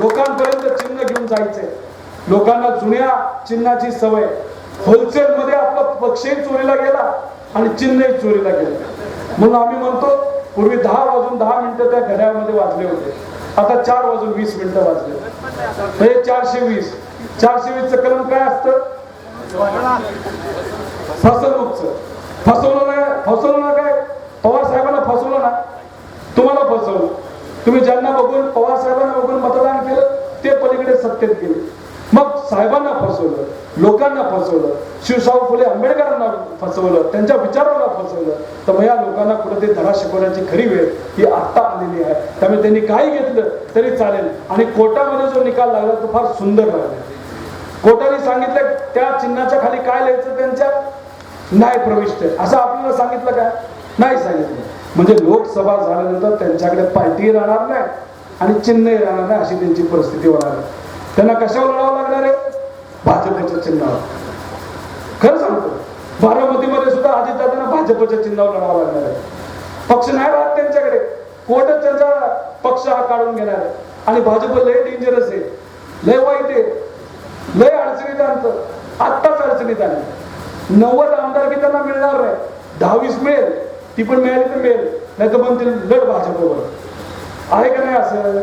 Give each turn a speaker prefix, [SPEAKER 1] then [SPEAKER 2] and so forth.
[SPEAKER 1] लोकांपर्यंत चिन्ह घेऊन जायचे लोकांना जुन्या चिन्हाची सवय. होलसेल मध्ये आपला पक्षही चोरीला गेला आणि चिन्हही चोरीला गेलं. म्हणून आम्ही म्हणतो पूर्वी दहा वाजून दहा मिनिटं त्या घड्याळमध्ये वाजले होते. आता चार वाजून वीस मिनिटं वाजले. हे चारशे वीस. चारशे वीसचं कलम काय असतं? फसवणूकचं. फसवलं नाही फसवलं ना काय? पवार साहेबांना फसवलं ना? तुम्हाला फसवलं. तुम्ही ज्यांना बघून पवार साहेबांना बघून मतदान केलं ते पलीकडे सत्तेत गेले. मग साहेबांना फसवलं लोकांना फसवलं शिवशाहू फुले आंबेडकरांना फसवलं त्यांच्या विचारांना फसवलं. तर मग या लोकांना कुठे धडा शिकवण्याची खरी वेळ ही आत्ता आलेली आहे. त्यामुळे त्यांनी काही घेतलं तरी चालेल. आणि कोर्टामध्ये जो निकाल लागला तो फार सुंदर लागला. कोर्टाने सांगितलं त्या चिन्हाच्या खाली काय लिहायचं त्यांच्या? न्याय प्रविष्ट असं आपल्याला सांगितलं काय नाही सांगितलं. म्हणजे लोकसभा झाल्यानंतर त्यांच्याकडे पार्टी राहणार नाही आणि चिन्हही राहणार नाही अशी त्यांची परिस्थिती होणार आहे. त्यांना कशावर लढावं लागणार आहे? भाजपच्या चिन्हावर. खरं सांगतो बारामतीमध्ये सुद्धा अजितदादांना भाजपच्या चिन्हावर लढावं लागणार आहे. पक्ष नाही राहत त्यांच्याकडे. कोर्टच त्यांचा पक्ष हा काढून घेणार आहे. आणि भाजप लय डेंजरस आहे. लय वाईट आहे. लय अडचणीत आणतं आत्ताच अडचणीत आली. नव्वद आमदारकी त्यांना मिळणार नाही. दहावीस मिळेल. ती पण मिळाली तर मिळेल. नाही तर म्हणतील लढ भाजपवर. आहे का नाही असं?